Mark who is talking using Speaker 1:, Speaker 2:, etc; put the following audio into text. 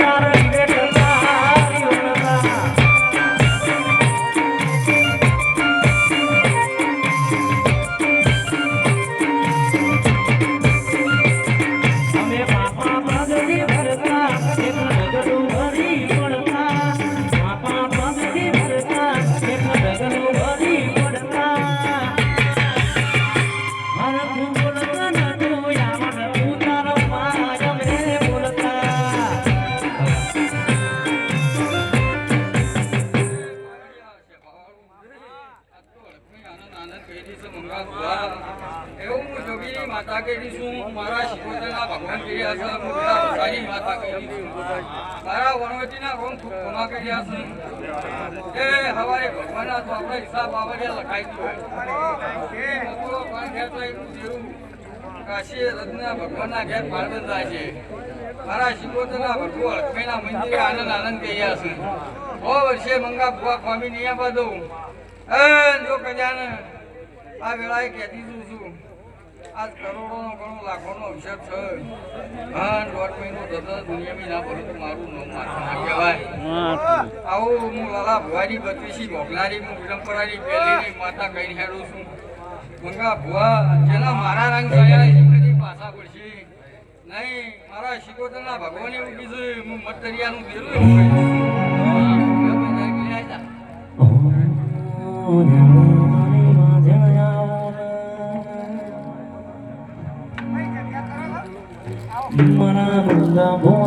Speaker 1: Got it.
Speaker 2: એવું હું જોગીની માતા કહી છું મારા શિવોતરના ભગવાન કહ્યા છે વસાની માતા કહી છું મારા વનવટીના રોમ ખૂબ ખમા કર્યા છે એ હવારે ભગવાનના તો આપણે હિસાબ આવડે લખાઈ દીધો કાશી રત્ના ભગવાનના ઘેર જાય છે મારા શિવોતરના ભગવો લક્ષ્મીના મંદિરે આનંદ આનંદ કહ્યા છે ઓ વર્ષે મંગા ભુવા સ્વામી દઉં એ જો કલ્યાણ આ વેળાએ કહેતી છું છું આજ કરોડોનો ઘણો લાખોનો અવસર છે. હા દોઢ મહિનો થતો દુનિયામાં ના પડે મારું નામ માથે ના કહેવાય. આવું હું લાલા ભુવાની બત્રીસી મોકલારી હું વિલંબરાની પહેલીની માતા કહીને હેડું છું. ગંગા ભુવા, જેના મારા રંગ થયા છે કદી પાછા પડશે. નહીં, મારા શિકોતરના ભગવાને એવું કીધું, હું મતદરિયાનું દેલું એવું when I'm
Speaker 1: a